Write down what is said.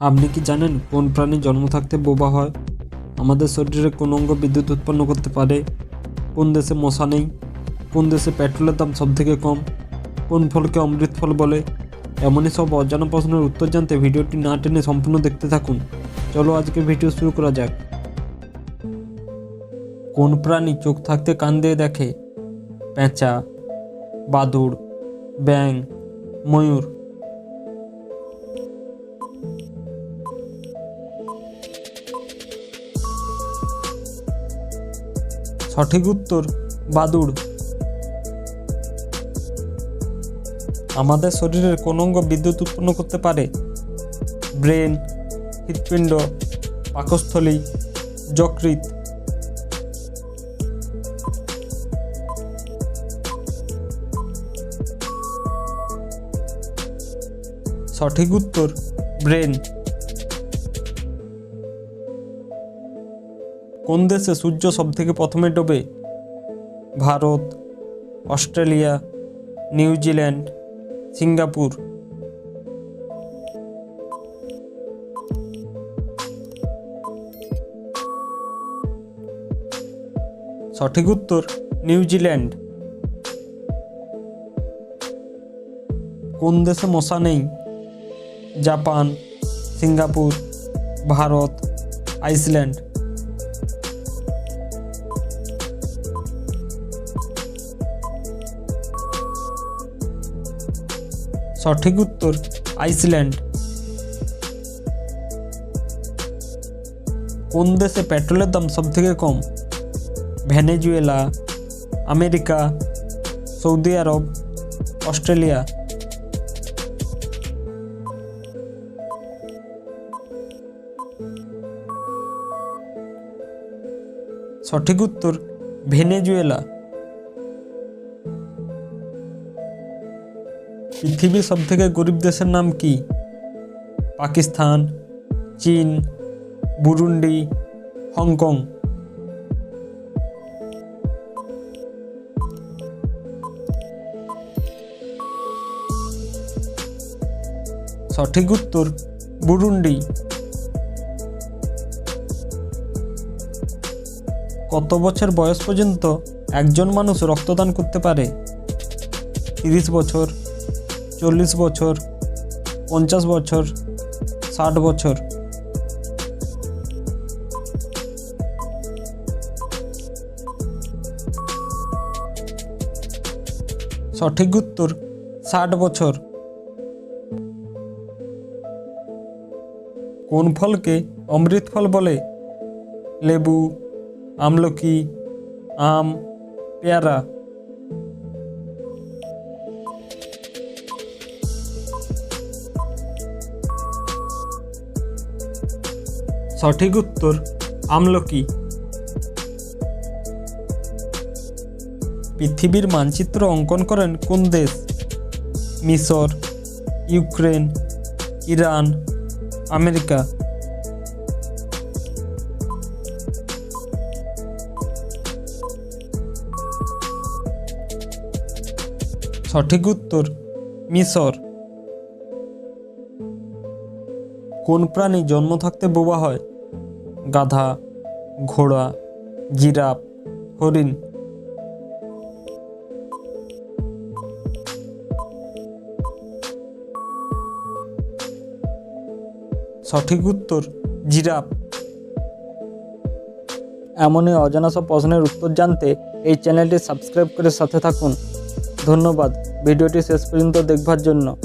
আপনি কি জানেন কোন প্রাণী জন্ম থাকতে বোবা হয়? আমাদের শরীরে কোন অঙ্গ বিদ্যুৎ উৎপন্ন করতে পারে? কোন দেশে মশা নেই? কোন দেশে পেট্রোলের দাম সবথেকে কম? কোন ফলকে অমৃত ফল বলে? এমনই সব অজানা প্রশ্নের উত্তর জানতে ভিডিওটি না টেনে সম্পূর্ণ দেখতে থাকুন। চলো আজকে ভিডিও শুরু করা যাক। কোন প্রাণী চোখ থাকতে কান দিয়ে দেখে? পেঁচা, বাদুড় ব্যাং ময়ূর। সঠিক উত্তর বাদুড়। আমাদের শরীরের কোন অঙ্গ বিদ্যুৎ উৎপন্ন করতে পারে? ব্রেন, হৃৎপিণ্ড, পাকস্থলী, যকৃৎ। সঠিক উত্তর ব্রেন। কোন দেশে সূর্য সবথেকে প্রথমে ডোবে? Bharat, Australia New Zealand Singapore. সঠিক উত্তর নিউজিল্যান্ড কোন দেশে মশা নেই? Japan, Singapore, Bharat, Iceland. সঠিক উত্তর, আইসল্যান্ড। কোন দেশে পেট্রোলের দাম সবথেকে কম? ভেনেজুয়েলা, আমেরিকা, সৌদি আরব, অস্ট্রেলিয়া। সঠিক উত্তর, ভেনেজুয়েলা। পৃথিবীর সবথেকে গরিব দেশের নাম কি? পাকিস্তান, চীন, বুরুন্ডি, হংকং। সঠিক উত্তর, বুরুন্ডি। কত বছর বয়স পর্যন্ত একজন মানুষ রক্তদান করতে পারে? তিরিশ বছর চল্লিশ বছর, পঞ্চাশ বছর, ষাট বছর। সঠিক উত্তর, ষাট বছর। কোন ফলকে অমৃত ফল বলে? লেবু, আমলকি, আম, পেয়ারা। সঠিক উত্তর আমলকি। পৃথিবীর মানচিত্র অঙ্কন করেন কোন দেশ? মিশর, ইউক্রেন, ইরান, আমেরিকা। সঠিক উত্তর মিশর। কোন প্রাণী জন্ম থাকতে বোবা হয়? গাধা, ঘোড়া, জিরাফ, হরিণ। সঠিক উত্তর, জিরাফ। এমনই অজানা সব প্রশ্নের উত্তর জানতে এই চ্যানেলটি সাবস্ক্রাইব করে সাথে থাকুন। ধন্যবাদ। ভিডিওটি শেষ পর্যন্ত দেখবার জন্য।